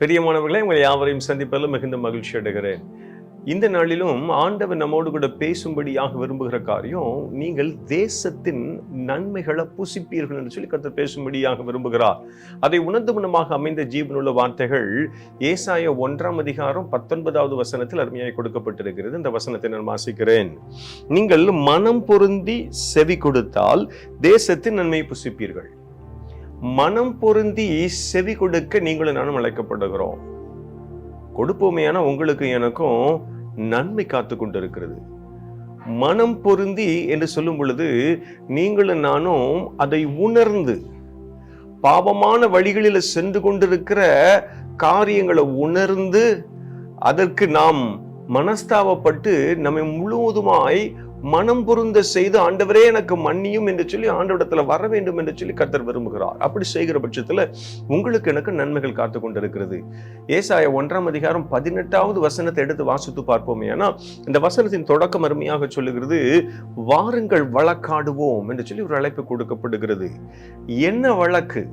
பெரியமானவர்களே உங்களை யாவரையும் சந்திப்பதில் மிகுந்த மகிழ்ச்சி அடைகிறேன். இந்த நாளிலும் ஆண்டவர் நம்மோடு கூட பேசும்படியாக விரும்புகிற காரியம் நீங்கள் தேசத்தின் நன்மைகளை புசிப்பீர்கள் என்று சொல்லி கருத்து பேசும்படியாக விரும்புகிறார். அதை உணர்ந்து முன்னமாக அமைந்த ஜீவனுள்ள வார்த்தைகள் ஏசாய ஒன்றாம் அதிகாரம் பத்தொன்பதாவது வசனத்தில் அருமையாக கொடுக்கப்பட்டிருக்கிறது. இந்த வசனத்தை நான் வாசிக்கிறேன். நீங்கள் மனம் பொருந்தி செவி கொடுத்தால் தேசத்தின் நன்மையை புசிப்பீர்கள். மனம் பொருந்தி செவி கொடுக்க நீங்களும் நானும் அழைக்கப்படுகிறோம். கொடுப்போமையான உங்களுக்கு எனக்கும் நன்மை காத்து கொண்டிருக்கிறது. மனம் பொருந்தி என்று சொல்லும் பொழுது நீங்களும் நானும் அதை உணர்ந்து பாவமான வழிகளில் சென்று கொண்டிருக்கிற காரியங்களை உணர்ந்து அதற்கு நாம் மனஸ்தாபப்பட்டு நம்மை முழுவதுமாய் மனம் பொருந்த செய்து ஆண்டவரே எனக்கு மன்னியும் என்று சொல்லி ஆண்டவடத்துல வர வேண்டும் என்று சொல்லி கர்த்தர் விரும்புகிறார். அப்படி செய்கிற பட்சத்துல உங்களுக்கு எனக்கு நன்மைகள் காத்து கொண்டிருக்கிறது. ஏசாய ஒன்றாம் அதிகாரம் பதினெட்டாவது வசனத்தை எடுத்து வாசித்து பார்ப்போமே. ஏன்னா இந்த வசனத்தின் தொடக்கம் அருமையாக சொல்லுகிறது வாருங்கள் வழக்காடுவோம் என்று சொல்லி ஒரு அழைப்பு கொடுக்கப்படுகிறது. என்ன வழக்கு?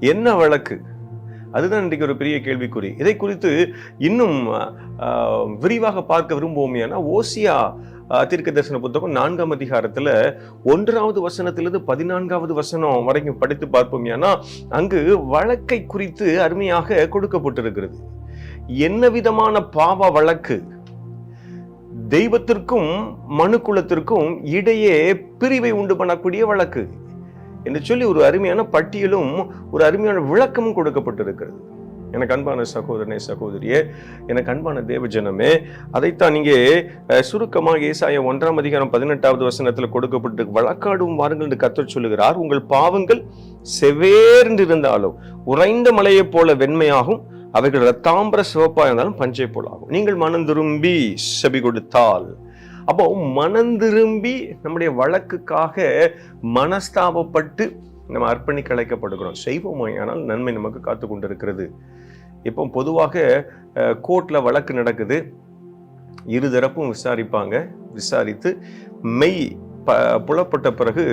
என்ன வழக்கு? அதுதான் இன்றைக்கு ஒரு பெரிய கேள்விக்குறி. இதை குறித்து இன்னும் ஆஹ், விரிவாக பார்க்க விரும்புவோம் ஏன்னா ஓசியா தீர்க்க தரிசன புத்தகம் நான்காம் அதிகாரத்துல ஒன்றாவது வசனத்திலிருந்து பதினான்காவது வசனம் வரைக்கும் படித்து பார்ப்போம் ஏன்னா அங்கு வழக்கை குறித்து அருமையாக கொடுக்கப்பட்டிருக்கிறது. என்ன விதமான பாவ வழக்கு? தெய்வத்திற்கும் மனுக்குலத்திற்கும் இடையே பிரிவை உண்டு பண்ணக்கூடிய வழக்கு. என்று சொல்லி ஒரு அருமையான பட்டியலும் ஒரு அருமையான விளக்கமும் கொடுக்கப்பட்டிருக்கிறது. எனக்கு அன்பான சகோதரனே சகோதரியே எனக்கு அன்பான தேவஜனமே அதைத்தான் இங்கே சுருக்கமாக ஏசாய ஒன்றாம் அதிகாரம் பதினெட்டாவது வசனத்தில் கொடுக்கப்பட்டு வழக்காடும் வாருங்கள் என்று கத்தர் சொல்லுகிறார். உங்கள் பாவங்கள் செவேர்ந்து இருந்தாலும் உறைந்த மலையைப் போல வெண்மையாகும் அவைகள் ரத்தாம்பர சிவப்பாக இருந்தாலும் பஞ்சை போலாகும். நீங்கள் மனம் திரும்பி செபி கொடுத்தால் அப்போ மனம் திரும்பி நம்முடைய வழக்குக்காக மனஸ்தாபப்பட்டு நம்ம அர்ப்பணிக்க அழைக்கப்படுகிறோம். செய்வோமானால் நன்மை நமக்கு காத்து கொண்டிருக்கிறது. இப்போ பொதுவாக கோர்ட்டில் வழக்கு நடக்குது. இருதரப்பும் விசாரிப்பாங்க. விசாரித்து மெய் ப புலப்பட்ட பிறகு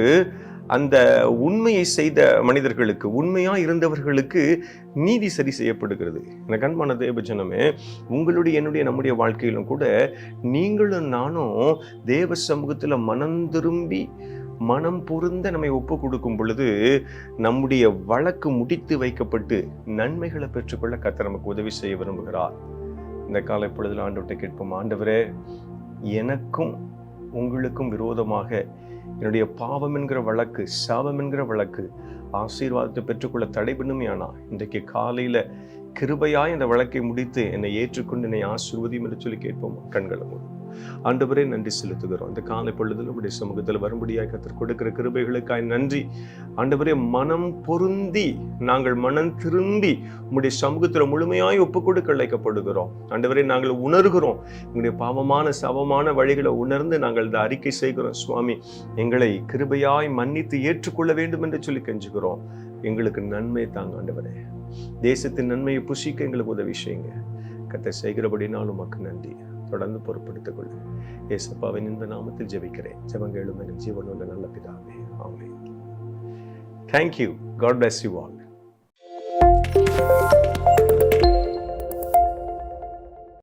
அந்த உண்மையை செய்த மனிதர்களுக்கு உண்மையாக இருந்தவர்களுக்கு நீதி சரி செய்யப்படுகிறது. எனக்கு அன்பான தேவஜனமே உங்களுடைய என்னுடைய நம்முடைய வாழ்க்கையிலும் கூட நீங்களும் நானும் தேவ சமூகத்தில் மனம் திரும்பி மனம் பொருந்த நம்மை ஒப்பு கொடுக்கும் பொழுது நம்முடைய வழக்கு முடித்து வைக்கப்பட்டு நன்மைகளை பெற்றுக்கொள்ள கத்த நமக்கு உதவி செய்ய விரும்புகிறார். இந்த காலை பொழுதில் ஆண்டவர்கிட்ட கேட்போம் ஆண்டவரே எனக்கும் உங்களுக்கும் விரோதமாக என்னுடைய பாவம் என்கிற வழக்கு சாபம் என்கிற வழக்கு ஆசீர்வாதத்தை பெற்றுக்கொள்ள தடை பண்ணுமையானா இன்றைக்கு காலையில கிருபையாய் இந்த வழக்கை முடித்து என்னை ஏற்றுக்கொண்டு என்னை ஆசிர்வதியும் என்று சொல்லி கேட்போம்? கண்களை மூலம் ஆண்டவரே நன்றி செலுத்துகிறோம். இந்த காலை பொழுதில் உடைய சமூகத்தில் வரும்படியாக கத்தர் கொடுக்கிற கிருபைகளுக்காய் நன்றி. ஆண்டவரே மனம் பொருந்தி நாங்கள் மனம் திரும்பி உங்களுடைய சமூகத்தில் முழுமையாய் ஒப்பு கொடுக்க அழைக்கப்படுகிறோம். ஆண்டவரே நாங்கள் உணர்கிறோம். எங்களுடைய பாவமான சவமான வழிகளை உணர்ந்து நாங்கள் இந்த அறிக்கை செய்கிறோம். சுவாமி எங்களை கிருபையாய் மன்னித்து ஏற்றுக்கொள்ள வேண்டும் என்று சொல்லி கெஞ்சுகிறோம். எங்களுக்கு நன்மை தாங்க ஆண்டவரே. தேசத்தின் நன்மையை புசிக்க எங்களுக்கு உதவி செய்யுங்க. கத்தை செய்கிறபடினாலும் உமக்கு நன்றி. தொடர்ந்து பொறுப்படுத்திக் கொள்ளும் ஏசப்பாவின் இந்த நாமத்தில் ஜெபிக்கிறேன். ஜெபங்களும் என் ஜீவனுள்ள நல்ல பிதாவே ஆமே thank you God bless you all thank you